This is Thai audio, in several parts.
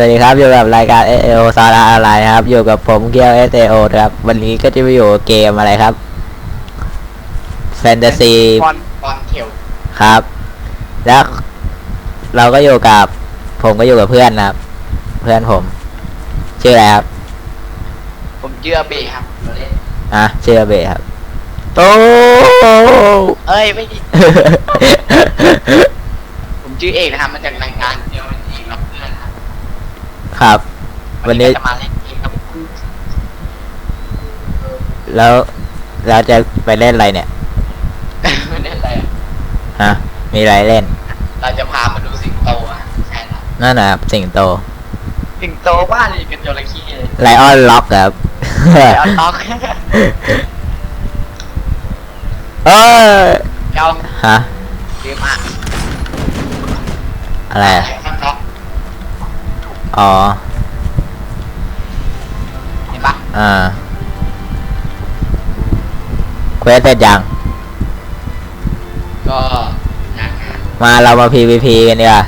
วัสดีครับ อยู่กับรายการ s อ o สาระอะไรครับ อยู่กับผมเกียว S A O ครับ วันนี้ก็จะไปอยู่กับเกมอะไรครับ แฟนตาซีบอลบอลเขียวครับ แล้วเราก็อยู่กับ ผมก็อยู่กับเพื่อนนะครับ เพื่อนผม ชื่ออะไรครับ ผมเชื่อเบครับเราเล่นอะชื่ออาเบะครับโอ้เอ้ยไม่ดีผมชื่อเอกนะครับมาจากรายการ ครับ วันนี้ก็จะมาเล่นเกมครับแล้วเราจะไปเล่นอะไรเนี่ย ไม่เล่นอะไรอะฮะ มีอะไรเล่น เราจะพามาดูสิงโตอะใช่ครับนั่นนะครับสิงโตสิงโตบ้านเลยเป็นจระเข้เลยไลออนล็อกครับ เอาล็อกเออเจ้าฮะเรียมอะอะไรอะข้างล็ อกอ๋อ เห็นปะอ่าเควสเสร็จยัง ก็นะมาเรามา PVP กันดีกว่า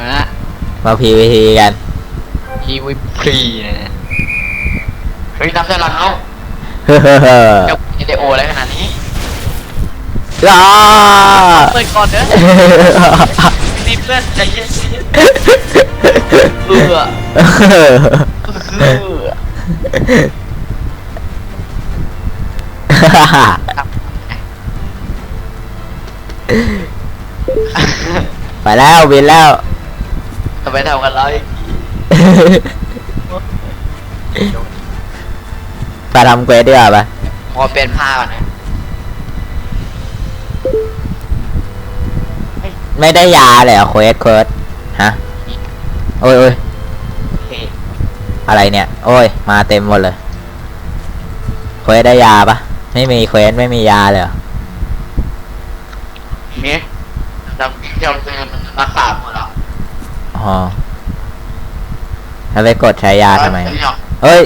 ฮะมา PVP กัน พีวิพรีนะเฮ้ยนับได้แล้วเฮ้อเฮ้อเฮ้อเจ้าเอเดโออะไรขนาดนี้อ้า เปิดก่อนเด้อนี่เพื่อนใจเย็น เออเออไปแล้วบินแล้วทำไมทำกันแล้วอีกไปทำเควสดีกว่าปะพอเป็นผ้าก่อนนะไม่ได้ยาเลยเหรอเควสเควส ฮะ โอ้ยโอ้ยโอเคอะไรเนี่ย โอ้ย มาเต็มหมดเลยเควสได้ยาปะไม่มีเควสไม่มียาเลยเหรอนี่จำจำเป็นรักษาหมดแล้วอ๋อแล้วไปกดใช้ยาทำไม เฮ้ย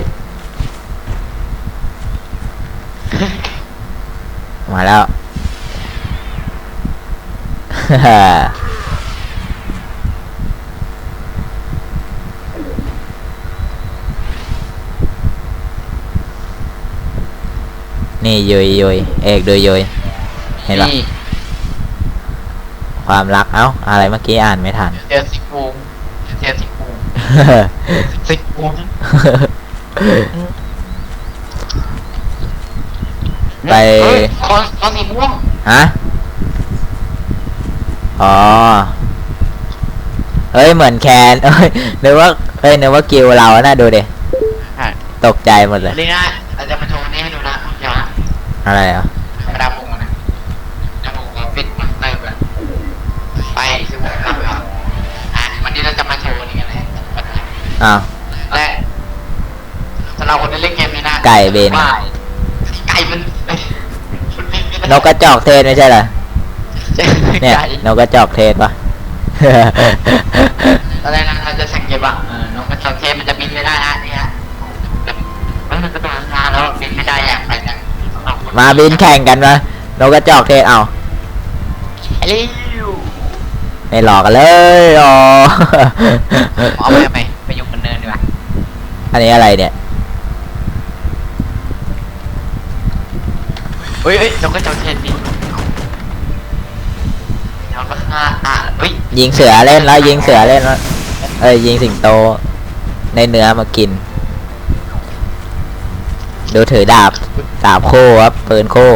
มาแล้ว นี่ยุยยุยเอกดูยุยเห็นปะนี่ความรักเอ้าอะไรเมื่อกี้อ่านไม่ทัน เจอสิฟูงเจอสิฟูงสิฟูงไปเฮ้ยคอนคอนสีม่วงฮะอ๋อเฮ้ยเหมือนแคนเอ้ยนึกว่าเฮ้ยนึกว่ากิวเราน่าดูดิใช่ตกใจหมดเลยลีน่าเราจะ อะไรอะกระดาษมุงนะกระดาษมุงเราปิดมันได้แบบไปคือผมทำครับอะวันนี้เราจะมาโชว์นี่กันนะอ้าวและสำหรับคนที่เล่นเกมนี้นะไก่เบนว่าไก่มันมันบินไม่ได้นกกระจอกเทศไม่ใช่เหรอเนี่ยไก่นกกระจอกเทศปะ มาบินแข่งกันมานกกระจอกเทศเอาเร็วไม่หลอกกันเลยอ๋อเอาไปทำไมไปอยู่บนเนินดีกว่าอันนี้อะไรเนี่ยเฮ้ยเฮ้ยนกกระจอกเทศบินเราก็ฆ่าอะเฮ้ยยิงเสือเล่นแล้วยิงเสือเล่นแล้วเอ้ยยิงสิงโตในเนื้อมากิน ดูถือดาบดาบคู่ครับ ปืนคู่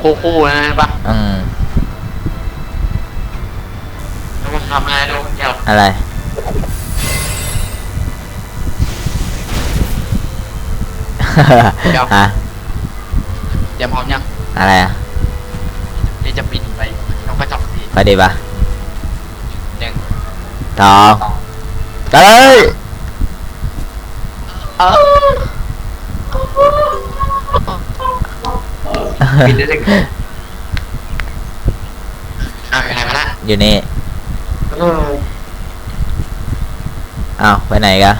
คู่คู่ๆนะปะอืมแล้วผมทำอะไรดูเดี๋ยวอะไร ฮะเดี๋ยวพร้อมยังอะไรอะเดี๋ยวจะบินไปนกกระจอกเทศพอดีปะหนึ่งทองเอ้ย บินได้ถึงอ้าวอยู่ไหนมาละอยู่นี่เอออ้าวไปไหนกัน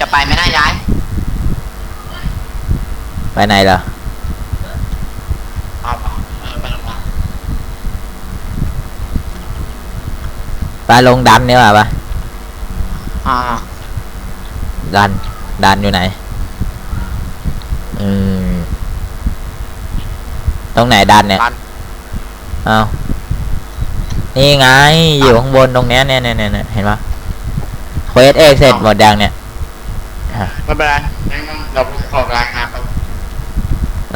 จะไปไม่ได้ย้าย ไปไหนเหรอเอาเปล่าเออไปลงมาไปลงดันนี่ว่าปะอ่า ดัน ดันอยู่ไหน อืมตรงไหนดันเนี่ยดัน เอานี่ไง อยู่ข้างบนตรงเนี้ยเนี่ยเนี่ยเนี่ยเนี่ยเห็นปะเควสเอกเสร็จหมดยังเนี่ยไม่เป็นไรงั้นเราขอรายงานไป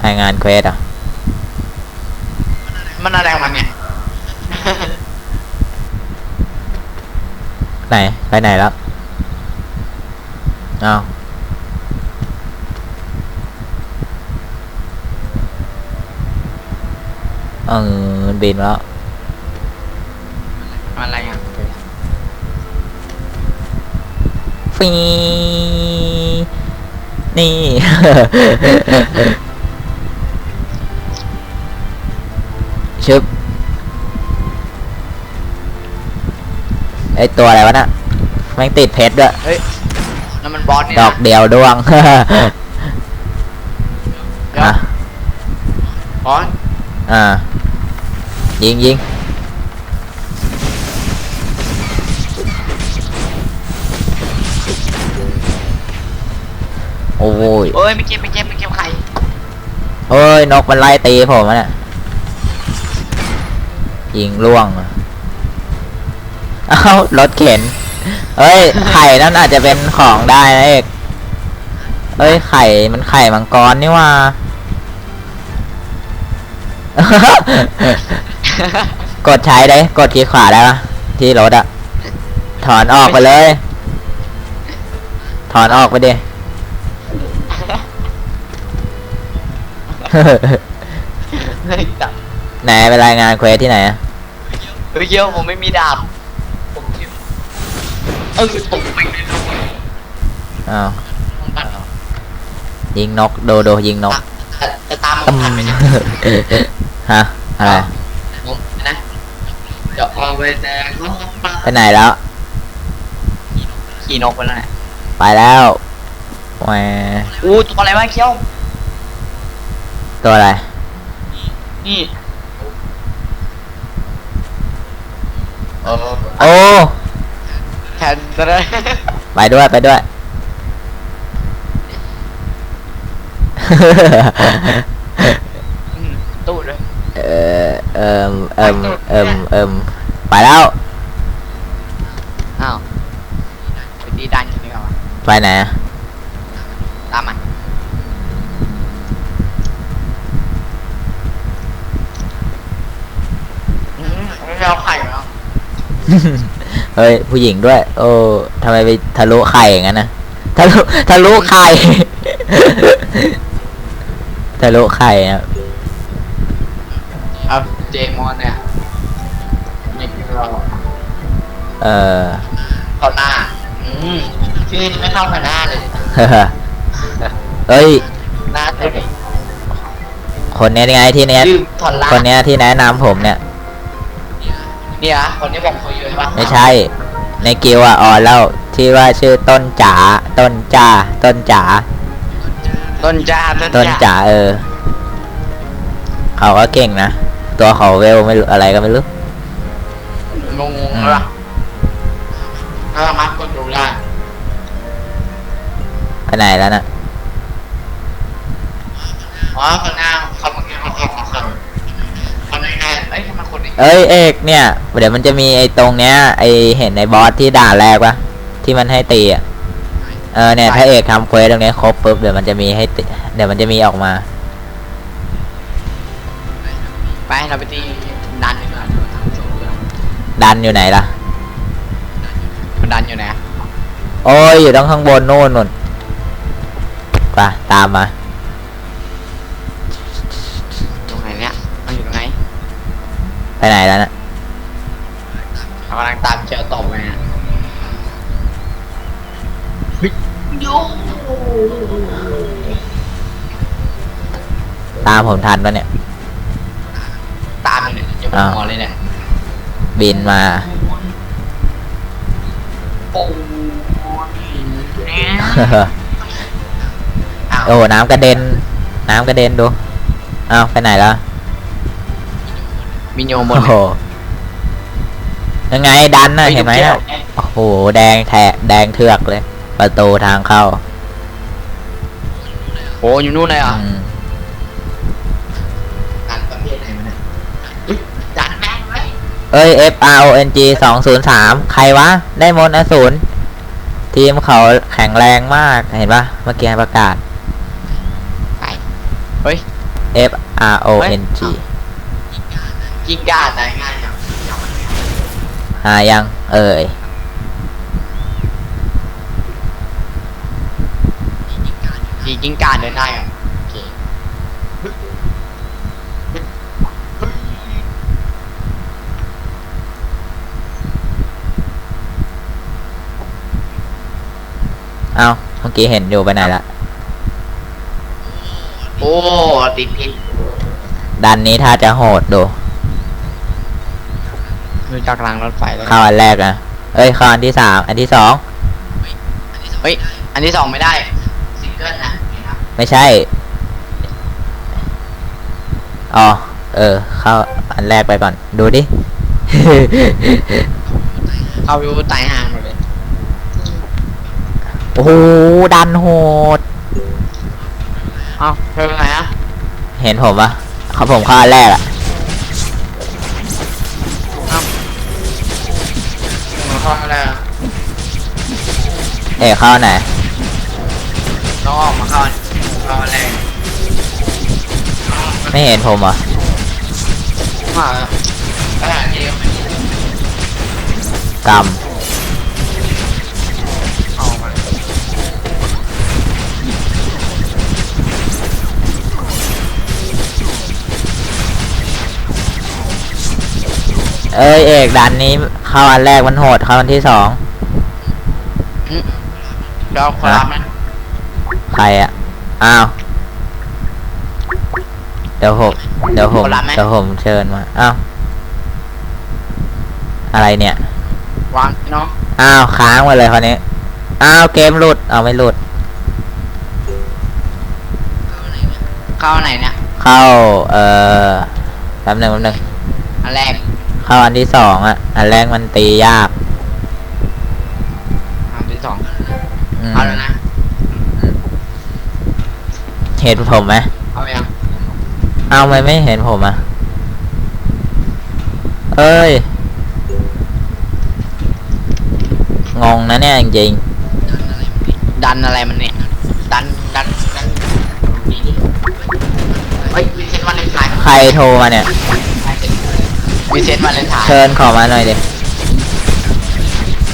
รายงานเควสอะ มันอะไรของมันเนี่ย ไหน ไปไหนแล้ว เอา เออบินแล้วมันอะไรอะฟีนี่ ชึบไอตัวอะไรวะน่ะแม่งติดเพชรด้วย เฮ้ยนั่นมันบอสนี่ดนะอกเดียวดวง เดี๋ยวอะบอสอ่า ยิงยิงโอ้ยเอ้ยไม่เก็บไม่เก็บไม่เก็บใครเฮ้ยนกมันไล่ตีผมอะเนี่ยยิงล่วงเอ้ารถเข็นเฮ้ยไข่นั่นอาจจะเป็นของได้นะเอกเฮ้ยไข่มันไข่มังกรนี่ว่า กดใช้ได้ กดคลิกขวาได้ปะที่รถอะถอนออกไปเลย ถอนออกไปดิเฮ้ยดาบไหนไปรายงานเควสที่ไหนอะเฮ้ยเยอะผมไม่มีดาบผมเชื่อเออผมไม่ได้รู้อ้าวตัดยิงนกโดโดยิงนกจะตามผตึมมทันไหมเนี่ย ฮะอะไรผมนะ เดี๋ยวเอาไปแดงน้องปลาไปไหนแล้ว ขี่นกไปแล้วเนี่ยไปแล้วแหวอู้ตัวอะไรวะเคี้ยว ตัวอะไร นี่ เออโอ้แทนจะได้ไปด้วยไปด้วย อืมตู้ด้วย เออ เอิมเอิมเอิมเอิมไปแล้ว อ้าวไปตีดันอยู่นี่ก่อนวะไปไหนอะตามมันอืมไม่เอาไข่เหรอเฮ้ย ผู้หญิงด้วย โอ้ทำไมไปทะลุไข่อย่างนั้นนะทะลุทะลุไข่ ทะลุไข่นะ เอาเจมอนเนี่ยนี่คือเราเออ เข้าหน้า อืมชื่อไม่เข้ากับหน้าเลย เอ้ย หน้าเด็กคนเนี้ยไงที่เนี้ยชื่อถอนล่าคนเนี้ยที่แนะนำผมเนี่ย เนี่ยคนที่บอกคุยอยู่ใช่ปะไม่ใช่ ในกิวอะออนแล้วที่ว่าชื่อต้นจ๋าต้นจ้าต้นจ๋าต้นจ้าต้นจ๋าเออ เขาก็เก่งนะ ตัวเขาเวลไม่รู้อะไรก็ไม่รู้ งงงๆเลยปะถ้าสามารถกดดูได้ไปไหนแล้วน่ะอ๋อคนหน้าเขาเมื่อกี้เขาเขาเขาคนนี้ไงเอ้ยทำไมคนนี้เอ้ยเอกเนี่ยเดี๋ยวมันจะมีไอ้ตรงเนี้ยไอเห็นในบอสที่ด่านแรกปะที่มันให้ตีอะเออเนี่ยถ้าเอกทำเควสตรงเนี้ยครบปุ๊บเดี๋ยวมันจะมีให้ติเดี๋ยวมันจะมีออกมา ไปเราไปตีดันดีกว่าดันอยู่ไหนล่ะ มันดันอยู่ไหนอะโอ้ยอยู่ต้องข้างบนนู่นนู่นไปตามมาตรงไหนเนี่ยมันอยู่ตรงไหนไปไหนแล้วน่ะเรากำลังตามเจอตบไปเนี่ยเฮ้ยโยตามผมทันปะเนี่ยตามอยู่เนี่ยจะเป็นอ้าวหัวเลยเนี่ยบินมา โอ้ยเนี่ยอ้าวโอ้น้ำกระเด็น น้ำกระเด็นดูอ้าวไปไหนแล้วมีโยมบนโอ้โหยังไงดันน่ะเห็นไหมน่ะโอ้โหแดงแทะแดงเถือกเลย ประตูทางเข้าโอ้อยู่นู่นเลยอะอืม การประเภทไหนมันเนี่ยอุ๊ยดันแม่งไว้ เอ้ย F R O N G สองศูนย์สามใครวะ ได้มนต์อสูรทีมเขาแข็งแรงมาก เห็นปะเมื่อกี้ประกาศ ไป เฮ้ย F R O N G กิงกาดได้ง่ายอย่างอย่างมันเนี่ยหายัง เอ่ยจีกิงกาดเดินได้อะโอเค เอาเมื่อกี้เห็นอยู่ไปไหนละโอ้ติดพิษดันนี้ถ้าจะโหดดูมือจากรางรถไฟเลยเข้าอันแรกนะเอ้ยเข้าอันที่สามอันที่สองเฮ้ยอันที่สองไม่ได้ซิงเกิลนะนี่ครับไม่ใช่อ๋อเออ เข้าอันแรกไปก่อน ดูดิ เข้าไปตายห่างหมดเลยโอ้โหดันโหด เอ้าเธอเป็นไงอะเห็นผมปะเขาผมเข้าอันแรกอะมาเข้าอะไรอะเอกเข้าไหนต้องออกมาเข้าเข้าอะไรไม่เห็นผมเหรอมาขนาดเดียวกรรม เอ้ยเอกดันนี้เข้าอันแรกมันโหดเข้าอันที่สองเดี๋ยวขอรับนะใครอะอ้าวเดี๋ยวผมเดี๋ยวผมเดี๋ยวผมเชิญมาอ้าวอะไรเนี่ยวางเนาะอ้าวค้างมาเลยคราวนี้อ้าวเกมหลุดเอาไม่หลุด เข้าไหนเนี่ยเข้าเอ่อแป๊บหนึงแป๊บหนึงอันแรก เข้าอันที่สองอะ อันแรกมันตียากอันที่สองอืมเอาแล้วนะ เห็นผมไหมเอายังเอาไม่ไม่เห็นผมอะ เอ้ย งงนะเนี่ยจริงดันอะไรมันเนี่ย ดัน ดัน ดันนี่นี่เฮ้ยวินเซนต์วันเลนไทน์ๆใครโทรมาเนี่ย วิเซนต์วาเลนไทน์เชิญขอมาหน่อยดิ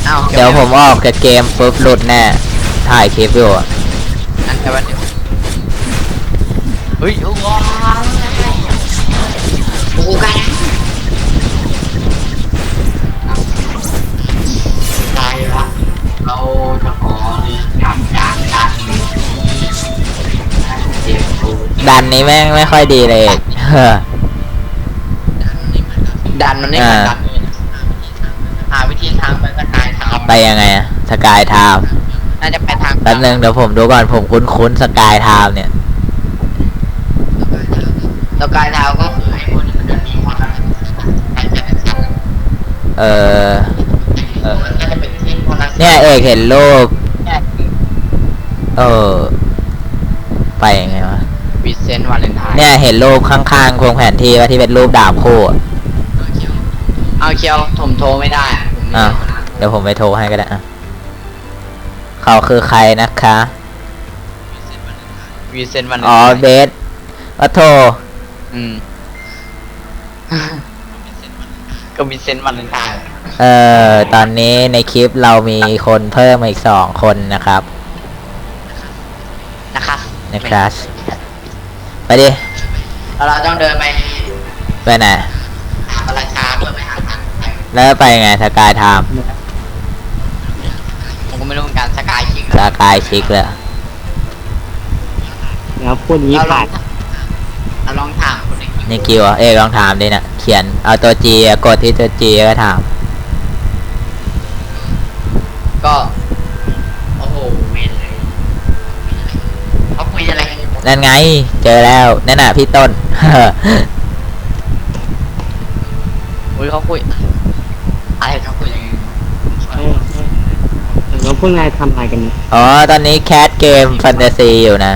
อ้าวเดี๋ยวผมออกจากเกมปุ๊บหลุดแน่ ถ่ายคลิปอยู่อะนั่นแค่วันเดียวเฮ้ยว้าวโอ้โหกันตายละเราจะขอเรื่องการการการเจ็บปวดดันนี้แม่งไม่ค่อยดีเลยเอกเฮ้อ ดันมันไม่เหมือนอ่าดันเลยหาวิธีทางไปสกายทางไปยังไงอะสกายไทม์น่าจะไปทางแป๊บนึงเดี๋ยวผมดูก่อนผมคุ้นๆสกายไทม์เนี่ย สกายทาวก็คือไอ้พวกนี้มันจะมีความอะไรแต่จะเป็นสัตว์เออเออมันก็จะเป็นที่พวกนั้นเนี่ยเอกเห็นรูปเออ ไปยังไงวะ วิเซนต์วาเลนไทน์เนี่ยเห็นรูปข้างๆพวงแผนที่ว่าที่เป็นรูปดาบคู่อะ เอาเคียวผมโทรไม่ได้อะผมไม่อะรู้นะเดี๋ยวผมไปโทรให้ก็ได้อะเขาคือใครนะคะวิเซนต์วาเลนไทอ๋อน์เบสว่าโทรอืม ก็วิเซนต์วาเลนไทน์เอ่อตอนนี้ในคลิปเรามีคนเพิ่มมาอีกสองคนนะครับ นะครับนะครับไปดิ แล้วเราต้องเดินไป ไปไหน หาราชาเพื่อไปหาทางไป แล้วไปยังไงสกายไทม์ผมก็ไม่รู้เหมือนกันสกายคิงสกายชิกเลยแล้วพูดนี้เราลอผ่างนเราลองถามคนในคลิปนี่กิวอะเอ้ยลองถามดินะเขียนเอาตัวจีกดที่ตัวจีก็ถาม ก็โอ้โหเวนเลยเขาคุยอะไรกันอยู่นั่นไง เจอแล้วนั่นน่ะพี่ต้น อุ้ยเขาคุยอะไรครับ วกนายทำอะไรกันเนี่ยอ๋อ ตอนนี้แคสเกมแฟนตาซีอยู่นะ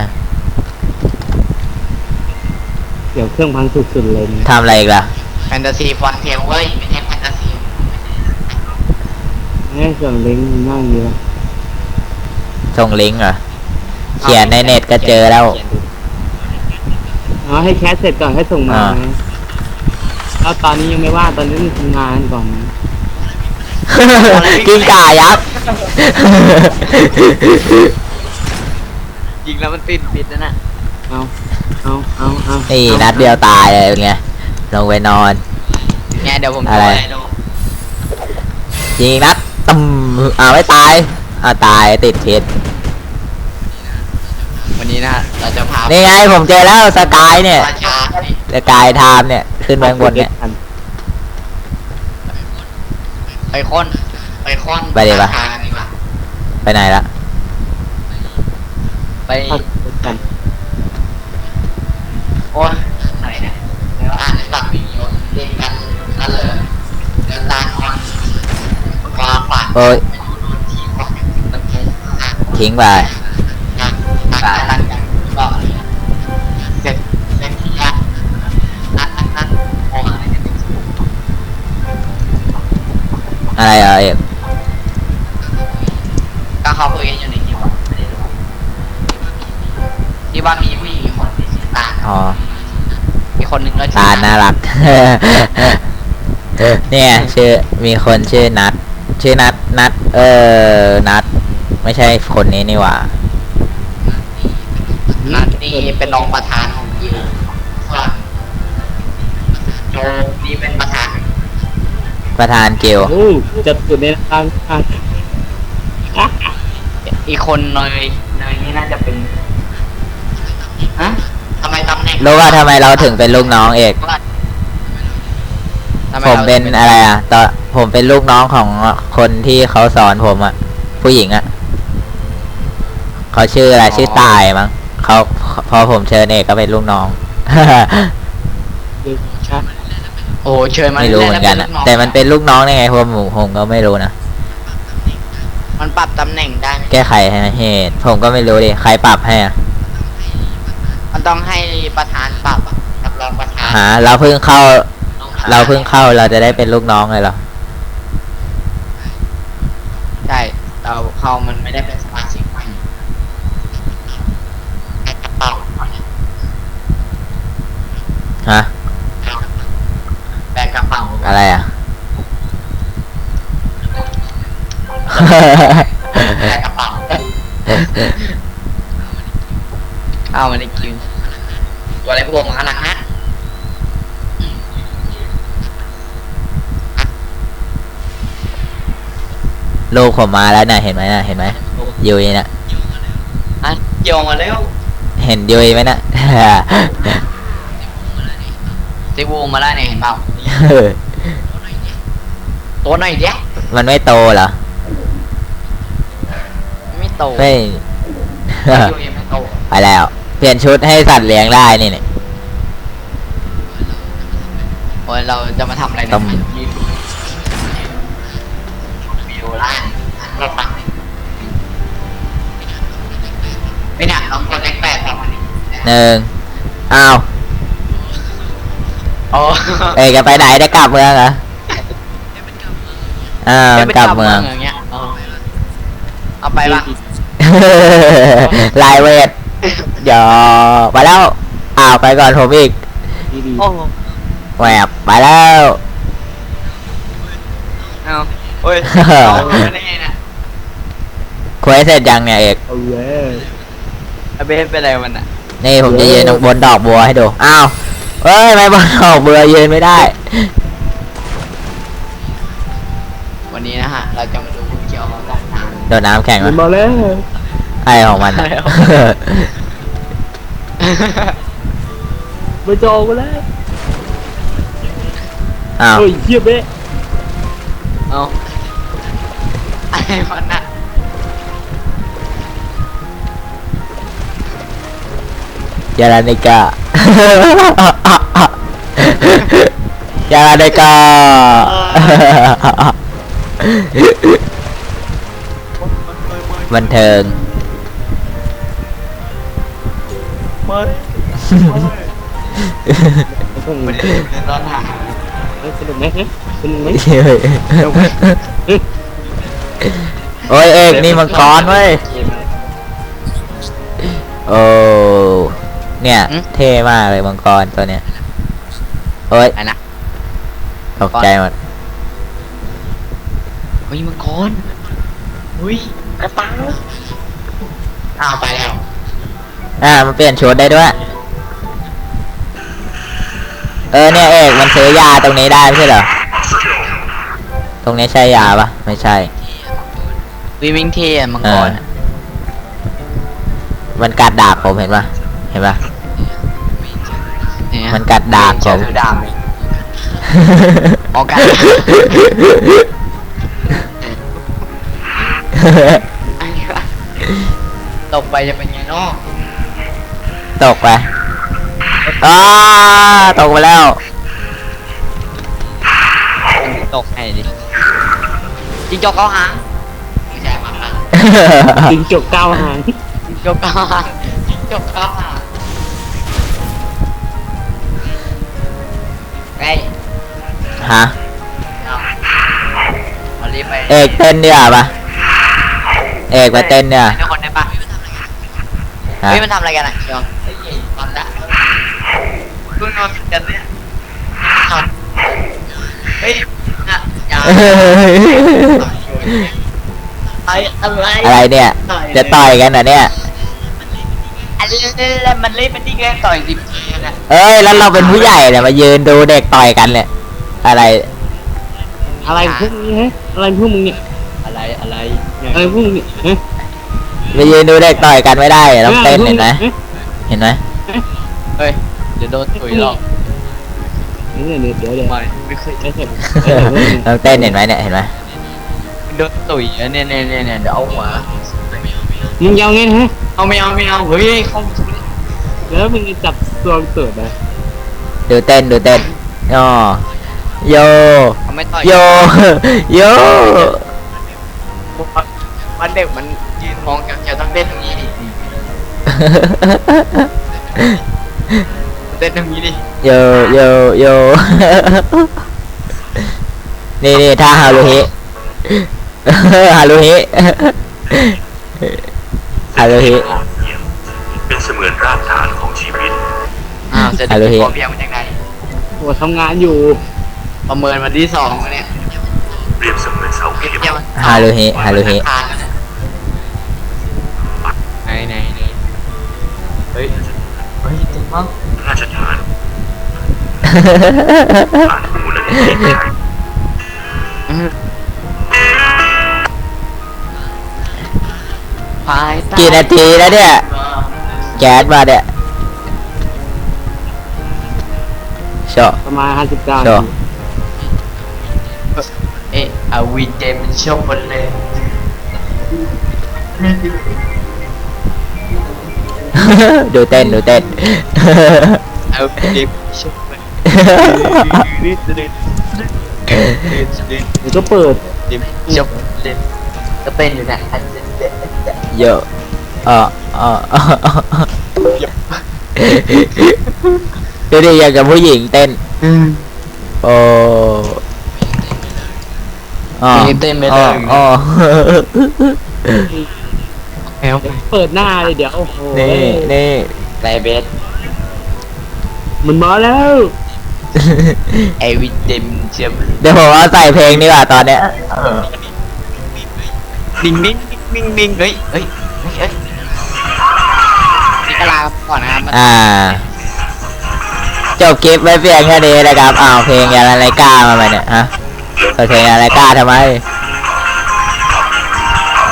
เดี๋ยวเครื่องพังสุดๆเลยเนี่ยทำอะไรอีกล่ะ แฟนตาซีฟอนเทลเว้ยไม่ใช่แฟนตาซีแม่เครื่องเล้งมันนั่งเยอะส่งลิงก์เหรอ เขียนในเน็ตก็เจอแล้วเอาให้แคสเสร็จก่อนให้ส่งมาอ่า นะแล้วตอนนี้ยังไม่ว่างตอนนี้มีทำงานก่อนนะ กิ้งก่ายักษ์ยิงแล้วมันติดปิดนั่นน่ะเอาเอาเอาเอานี่เอานัดเดียวตายเลยเป็นไงลงไปนอนไงเดี๋ยวผมอะไรโทให้ดูยิงนัดตึมอ้าวไม่ตายอ้าวตายติดพิษวันนี้นะเราจะพานี่ไงผมเจอแล้วสกายเนี่ย ราชาเนี่ยสกายไทม์เนี่ย ขึ้นไปข้างบนเนี่ย ไปค้นไปค้อนไปดิปะราชาดีกว่าไปไหนละไปพักกันโอ้ยอะไรเนี่ยเดี๋ยวอ่านให้ฟังมีโยนเล่นกันนั่นเลยเดินตามคอนวางขวาโอ้ยไปดูโดนทีของตะเกียบอะทิ้งไปงานตัดตั คนหนึ่งก็ชื่อตาลน่ารัก เนี่ยชื่อมีคนชื่อนัดชื่อนัดนัด เออนัด ไม่ใช่คนนี้นี่หว่านัดนี่เป็นรองประธานของยิวฝรั่งโจนี่เป็นประธาน ประธานกิลด์โอ้จะสุดในทางทางอีกคนเนยเนยนี่น่าจะเป็นฮะ รู้ว่าทำไมเราถึงเป็นลูกน้องเอก ทำไผมเป็นราอะไรอะตอนผมเป็นลูกน้องของคนที่เขาสอนผมอะ ผู้หญิงอะเขาชื่ออะไรชื่อตายมั้งเขาพอผมเชิญเอกก็เป็นลูกน้องดึกชักโอ้เชิญมาไม่รู้เหมือนกันล่อะแล้วแต่มันเป็นลูกน้องได้ไงผมผมก็ไม่รู้นะ มันปรับตำแหน่งได้ไหมแก้ไขให้เหตุ ผมก็ไม่รู้ดิ ใครปรับให้อะ มันต้องให้ประธานปรับอะกับรองประธานหาเราเพิ่งเข้า ต้องหเราเพิ่งเข้าเราจะได้เป็นลูกน้องเลยเหรอใช่เราเข้ามันไม่ไม่ได้ได้เป็นสมาชิกใหม่แค่กระเป๋าก่อนเนี่ยฮะ แบกกระเป๋า อะไรอะ แบกกระเป๋า เอามันได้กิน ตัวอะไรพวกมันขนาดนั้น ลูก ผมมาแล้วน่ะเห็นไหมน่ะเห็นไหมยุยน่ะอะโยงมาเร็วเห็นยุยไหมน่ะซิวูมาแล้วเนี่ยเห็นเปล่าตัวหน่อยเดียวมันไม่โตเหรอไม่โตไม่อยู่ยังไม่โตไปแล้ว เปลี่ยนชุดให้สัตว์เลี้ยงได้นี่เนี่ยโอ้ยเราจะมาทำอะไรต้เนี่ย มวิวล่างเราปักไม่เนี่ยลองกดเลขแปดต่อมาดิหนึ่งอ้าวโอ้เอ้ยจะไปไหนจะกลับเมืองเหรออ่ามันกลับเมืองอย่างเงี้ยเออเอาไปปะลายเวทเดี๋ยวไปแล้วอ้าวไปก่อนผมอีกดีดีโอ้แหวบไปแล้วเอาโอ้ยเอาไปได้ไงเนี่ย คุยเสร็จยังเนี่ยเอกเอาเว้ยไอเบสเป็นอะไรมันอะนี่ผมจะยืนบนดอกบัวให้ดู อ้าวเอ้ยไม่บนดอกบัวยืนไม่ได้ วันนี้นะฮะ เราจะมาดูเกี่ยวกับการโดนน้ำแข็งมันวะมาแล้วไอของมันอะไปจอกูแล้วอ้าวเฮ้ยเชี่ยเบ๊ะเอาอะไรมันอะ ยาลาเนกา ยาลาเนกา บันเทิง ไม่สนุกไมไม่ได้ดูในตอนหาสนุกไหมสนุกไหมโอ้ยเอกนี่มังกรเว้ยโอ้ เนี่ยเท่มากเลยมังกรตัวเนี้ยโอ้ยอะไรนะตกใจหมดเฮ้ยมังกรเฮ้ยกระตังอ้าวไปแล้วอ่ามันเปลี่ยนชุดได้ด้วย เออเนี่ยเอกมันซื้อยาตรงนี้ได้ไม่ใช่เหรอตรงนี้ใช่ยาปะไม่ใช่ วิวิ่งเทียมังกรอะมันกัดดาบผมเห็นปะ เห็นปะเนี่ยมันกัดดาบผมถือดาบเลยออกกันตกไปจะเป็นไงเนาะตกไปอ้าตกไปแล้ว ตกให้ดิจิงจกเอาหางไม่ใช่มาละจิงจกเก้าหางจิงจกเอาหางจิงจกเอาหาง ไงฮะ เอาเอารีบไปเอกเต้นดีกว่าปะเอกไปเต้นเนี่ยทุกคนได้ปะฮะเฮ้ยมันทำอะไรกันอะเชียวไอ้ยี่ตอนละเพิ่งนอนติดกันเนี่ยนอนเฮ้ยน่ะอย่าไอ้อะไรอะไรเนี่ย จะต่อยกันเหรอเนี่ย อะไรมันเล่นมันนี่แกต่อยสิบทีนะเอ้ยแล้วเราเป็นผู้ใหญ่เนี่ยมายืนดูเด็กต่อยกันเนี่ยอะไรอะไรพวกนี้ฮะอะไรพวกมึงเนี่ยอะไรอะไรอะไรพวกมึงเนี่ยฮะมายืนดูเด็กต่อยกันไม่ได้เหรอต้องเต้นเห็นไหมเห็นไหมเฮ้ยเดี๋ยวโดนถุยหรอกเดี๋ยวเดี๋ยวเดี๋ยวเดี๋ยวไม่ไม่เคยไม่ใช่ต้องเต้นเห็นไหมเนี่ยเห็นไหมโดนตุ๋ยอะเนี่ยเนี่ยเนี่ยเนี่ยเดี๋ยวเอาหัวมึงยาวไงฮะ เอาไม่เอาไม่เอาเฮ้ยเขาแล้วมึงจะจับตัวเกิดอะดูเต้นดูเต้นอ๋อโยเขาไม่ต่อยโยโยมันเด็กมันยืนมองแกวๆต้องเต้นตรงนี้ดิเต้นตรงนี้ดิโยโยโยนี่นี่ท่าฮารุฮิฮารุฮิ ฮารุฮิเป็นเสมือนรากฐานของชีวิต อ้าวจะฮัลโหลได้เฮ้ยพอเพียงมาจากไหนโอ้ทำงานอยู่ ประเมินวันที่สองแล้วเนี่ยเปรียบเสมือนเสาเก็เข็บมเกี่ยวฮารุฮิฮารุฮิทานแล้วเนี่ยไหนไหนไหนเฮ้ยเฮ้ยจริงมั้งพระราชทานผ่านมูลนิธิไทย ภายใต้กี่นาทีแล้วเนี่ย แก๊สมาเนี่ยโชว์ประมาณห้าสิบเก้าโชว์เอ๊ะอาวีเจมันชอบหมดเลยดูเต้นดูเต้นเอาเจมชอบหมดนี่เด็ดเดี๋ยวก็เปิดเจมชอบเล่นก็เป็นอยู่นะอันเด็ ดเด็ดเยอะเออเออเออเออดูดิอย่างกับผู้หญิงเต้นโอ้อ๋อเต้นไม่อ๋ได้ออ๋อแอลเปิดหน้าเลยเดี๋ยวโอ้โหนี่นี่ไรเบสมันมาแล้วไอวีเจมชอบเดี๋ยวผมเอาใส่เพลงดีกว่าตอนเนี้ยดิ้งดิ้ง ดิ้งดิ้งเฮ้ยเฮ้ยเฮ้ยเฮ้ยนี่ก็ลาก่อนนะครับอ่า จบคลิปไว้เพียงแค่นี้นะครับอ้าวเพลงยาลาไลกามาไหมเนี่ยฮะเปิดเพลงยาลาไลกาทำไม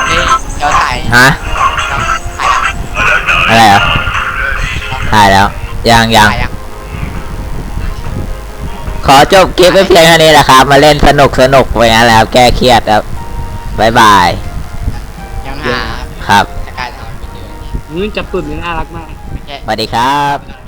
เฮ้ยเดี๋ยวถ่ายฮะถ่ายอะอะไรเหรอถ่ายแล้วยังยังถ่ายอะขอจบคลิปไว้เพียงเท่านี้แหละครับ มาเล่นสนุกสนุกไปงั้นแหล้วแก้เครียดครับบายบายยัง หาครับ สกายทำไม่เจอมึงจับตุ่นนี่น่ารักมากไม่แก้สวัสดีครับ